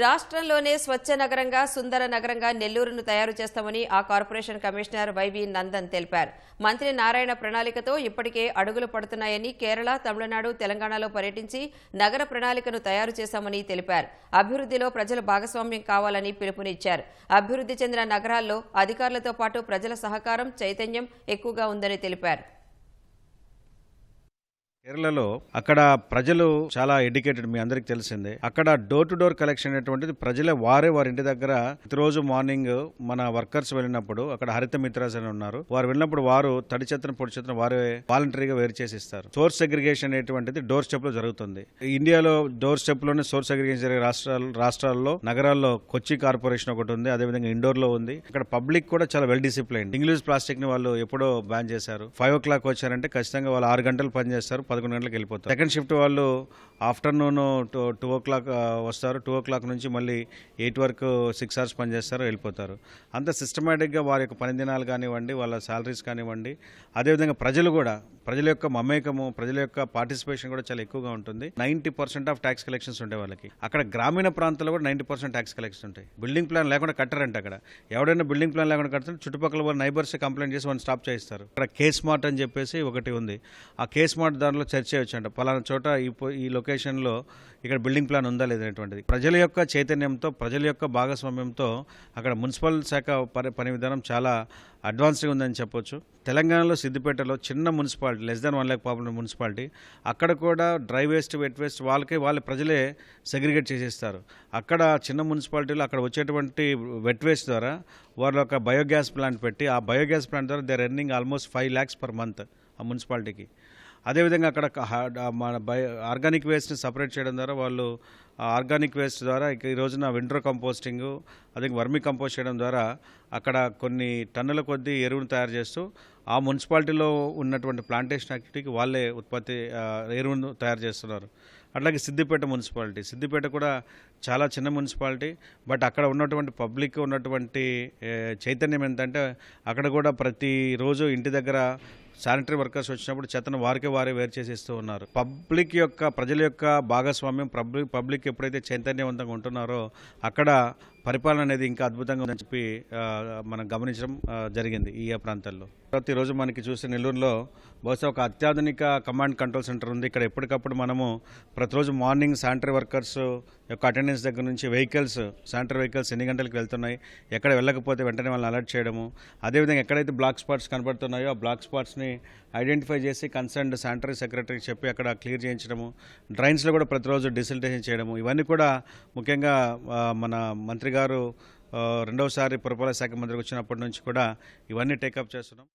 రాష్ట్రంలోనే స్వచ్ఛ నగరంగా సుందర నగరంగా నెల్లూరును తయారు చేస్తామని ఆ కార్పొరేషన్ కమిషనర్ వైవి నందన్ తెలిపారు. మంత్రి నారాయణ ప్రణాళికతో ఇప్పటికే అడుగులు పడుతున్నాయని కేరళ తమిళనాడు తెలంగాణలో పర్యటించి నగర ప్రణాళికను తయారు చేశామని తెలిపారు. అభివృద్ధిలో ప్రజల భాగస్వామ్యం కావాలని పిలుపునిచ్చారు. అభివృద్ధి చెందిన నగరాల్లో అధికారులతో పాటు ప్రజల సహకారం చైతన్యం ఎక్కువగా ఉందని తెలిపారు. కేరళలో అక్కడ ప్రజలు చాలా ఎడ్యుకేటెడ్ మీ అందరికి తెలిసిందే. అక్కడ డోర్ టు డోర్ కలెక్షన్ అనేటువంటిది ప్రజలే వారే వారి ఇంటి దగ్గర ప్రతిరోజు మార్నింగ్ మన వర్కర్స్ వెళ్ళినప్పుడు అక్కడ హరిత మిత్రాస్ అని ఉన్నారు. వారు వెళ్ళినప్పుడు వారు తడి చెత్తను పొడి చెత్తను వారే వాలంటరీగా వేరు చేసి ఇస్తారు సోర్స్ సెగ్రిగేషన్ అనేటువంటిది డోర్ స్టెప్లో జరుగుతుంది. ఇండియాలో డోర్ స్టెప్లోనే సోర్స్ సెగ్రిగేషన్ జరిగే రాష్ట్రాలు రాష్ట్రాల్లో నగరాల్లో కొచ్చి కార్పొరేషన్ ఒకటి ఉంది అదేవిధంగా ఇండోర్లో ఉంది. అక్కడ పబ్లిక్ కూడా చాలా వెల్ డిసిప్లైన్ ఇంగ్లీష్ ప్లాస్టిక్ని వాళ్ళు ఎప్పుడో బ్యాన్ చేశారు. ఫైవ్ ఓ క్లాక్ వచ్చారంటే ఖచ్చితంగా వాళ్ళు ఆరు గంటలు పని చేస్తారు పదకొండు గంటలకు వెళ్ళిపోతారు. సెకండ్ షిఫ్ట్ వాళ్ళు afternoon two two o'clock వస్తారు. టూ ఓ క్లాక్ నుంచి మళ్ళీ ఎయిట్ వరకు సిక్స్ అవర్స్ పని చేస్తారు వెళ్ళిపోతారు. అంత సిస్టమేటిక్గా వారి యొక్క పని దినాలు కానివ్వండి వాళ్ళ శాలరీస్ కానివ్వండి అదేవిధంగా ప్రజలు కూడా ప్రజల యొక్క మమేకము ప్రజల యొక్క పార్టిసిపేషన్ కూడా చాలా ఎక్కువగా ఉంటుంది. Ninety percent of tax collections ఉంటాయి వాళ్ళకి. అక్కడ గ్రామీణ ప్రాంతాల్లో కూడా నైంటీ పర్సెంట్ ట్యాక్స్ కలెక్షన్స్ ఉంటాయి. బిల్డింగ్ ప్లాన్ లేకుండా కట్టారంట అక్కడ. ఎవడైనా బిల్డింగ్ ప్లాన్ లేకుండా కడితే చుట్టుపక్కల వాళ్ళ నైబర్స్ కంప్లైంట్ చేసి వాళ్ళని స్టాప్ చేయిస్తారు. అక్కడ కేస్ మార్ట్ అని చెప్పేసి ఒకటి ఉంది. ఆ కేస్ మార్ట్ దానిలో చర్చ చేయొచ్చు అంట పలానా చోట ఈ ఈ లొకేషన్లో ఇక్కడ బిల్డింగ్ ప్లాన్ ఉందా లేదనేటువంటిది ప్రజల యొక్క చైతన్యంతో ప్రజల యొక్క భాగస్వామ్యంతో అక్కడ మున్సిపల్ శాఖ పని పని విధానం చాలా అడ్వాన్స్గా ఉందని చెప్పొచ్చు. తెలంగాణలో సిద్దిపేటలో చిన్న municipality less than one lakh popular municipality అక్కడ కూడా డ్రై వేస్ట్ వెట్ వేస్ట్ వాళ్ళకి వాళ్ళ ప్రజలే సెగ్రిగేట్ చేసేస్తారు. అక్కడ చిన్న మున్సిపాలిటీలో అక్కడ వచ్చేటువంటి వెట్ వేస్ట్ ద్వారా వాళ్ళు ఒక బయోగ్యాస్ ప్లాంట్ పెట్టి ఆ బయోగ్యాస్ ప్లాంట్ ద్వారా they running almost five lakhs per month ఆ మున్సిపాలిటీకి. అదేవిధంగా అక్కడ మన బయో ఆర్గానిక్ వేస్ట్ని సపరేట్ చేయడం ద్వారా వాళ్ళు ఆర్గానిక్ వేస్ట్ ద్వారా ఈ రోజున వింటర్ కంపోస్టింగ్ అదే వర్మి కంపోస్ట్ చేయడం ద్వారా అక్కడ కొన్ని టన్నుల కొద్దీ ఎరువును తయారు చేస్తూ ఆ మున్సిపాలిటీలో ఉన్నటువంటి ప్లాంటేషన్ యాక్టివిటీకి వాళ్ళే ఉత్పత్తి ఎరువును తయారు చేస్తున్నారు. అట్లాగే సిద్దిపేట మున్సిపాలిటీ. సిద్దిపేట కూడా చాలా చిన్న మున్సిపాలిటీ. బట్ అక్కడ ఉన్నటువంటి పబ్లిక్ ఉన్నటువంటి చైతన్యం ఏంటంటే అక్కడ కూడా ప్రతిరోజు ఇంటి దగ్గర శానిటరీ వర్కర్స్ వచ్చినప్పుడు చెత్తను వారికే వారే వేరు చేసి ఇస్తూ ఉన్నారు. పబ్లిక్ యొక్క ప్రజల యొక్క భాగస్వామ్యం పబ్లిక్ పబ్లిక్ ఎప్పుడైతే చైతన్యవంతంగా ఉంటున్నారో అక్కడ పరిపాలన అనేది ఇంకా అద్భుతంగా ఉందని చెప్పి మనం గమనించడం జరిగింది ఈ ప్రాంతాల్లో. ప్రతిరోజు మనకి చూసే నెల్లూరులో బహుశా ఒక అత్యాధునిక కమాండ్ కంట్రోల్ సెంటర్ ఉంది. ఇక్కడ ఎప్పటికప్పుడు మనము ప్రతిరోజు మార్నింగ్ శానిటరీ వర్కర్స్ యొక్క అటెండెన్స్ దగ్గర నుంచి వెహికల్స్ శానిటరీ వెహికల్స్ ఎన్ని గంటలకు వెళ్తున్నాయి ఎక్కడ వెళ్ళకపోతే వెంటనే వాళ్ళని అలర్ట్ చేయడము. అదేవిధంగా ఎక్కడైతే బ్లాక్ స్పాట్స్ కనబడుతున్నాయో ఆ బ్లాక్ స్పాట్స్ని ఐడెంటిఫై చేసి కన్సర్న్డ్ శానిటరీ సెక్రటరీకి చెప్పి అక్కడ క్లియర్ చేయించడము. డ్రైన్స్లో కూడా ప్రతిరోజు డిసిల్టేషన్ చేయడము. ఇవన్నీ కూడా ముఖ్యంగా మన మంత్రి గారు రెండవసారి పురపాలక శాఖ మంత్రికి వచ్చినప్పటి నుంచి కూడా ఇవన్నీ టేకప్ చేస్తున్నాం.